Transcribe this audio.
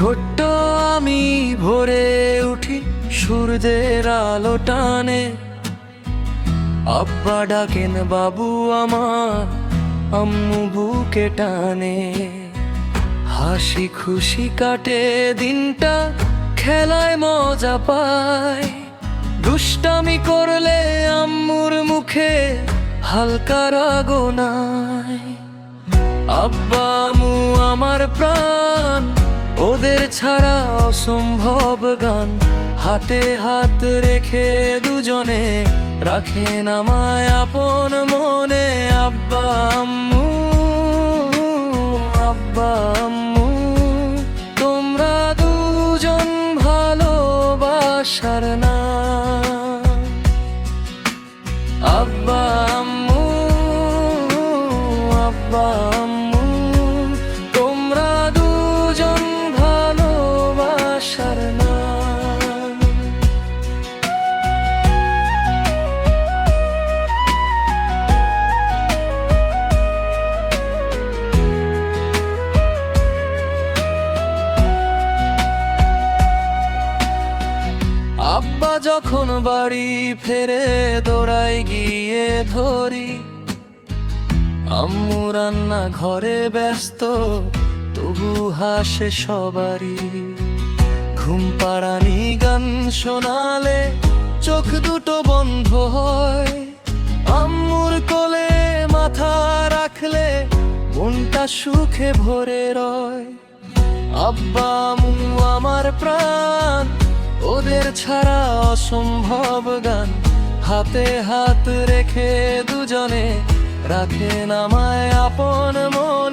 ছোট্ট আমি ভোরে উঠি সূর্যের আলো টানে। আব্বা ডাকেন, বাবু আমার, আম্মু বুকে টানে। হাসি খুশি কাটে দিনটা, খেলায় মজা পায়। দুষ্টামি করলে আম্মুর মুখে হালকা রাগনায় আব্বা, আম্মু আমার প্রাণ। ওদের ছাড়া অসম্ভব গান। হাতে হাত রেখে দুজনে রাখেন আমায় আপন মনে। আব্বা, আম্মু আব্বা, আম্মু, তোমরা দুজন ভালোবাসার না। আব্বা, আম্মু আব্বা, আম্মু। যখন বাড়ি ফেরে দৌড়াই গিয়ে ধরি। আম্মু রান্না ঘরে ব্যস্ত, তবু হাসে সবারই। ঘুম পাড়ানি গান শোনালে চোখ দুটো বন্ধ হয়। আম্মুর কোলে মাথা রাখলে মনটা সুখে ভরে রয়। আব্বা আমার প্রাণ ওদের ছাড়া অসম্ভব গান। হাতে হাত রেখে দুজনে রাখে নামায় আপন মনে।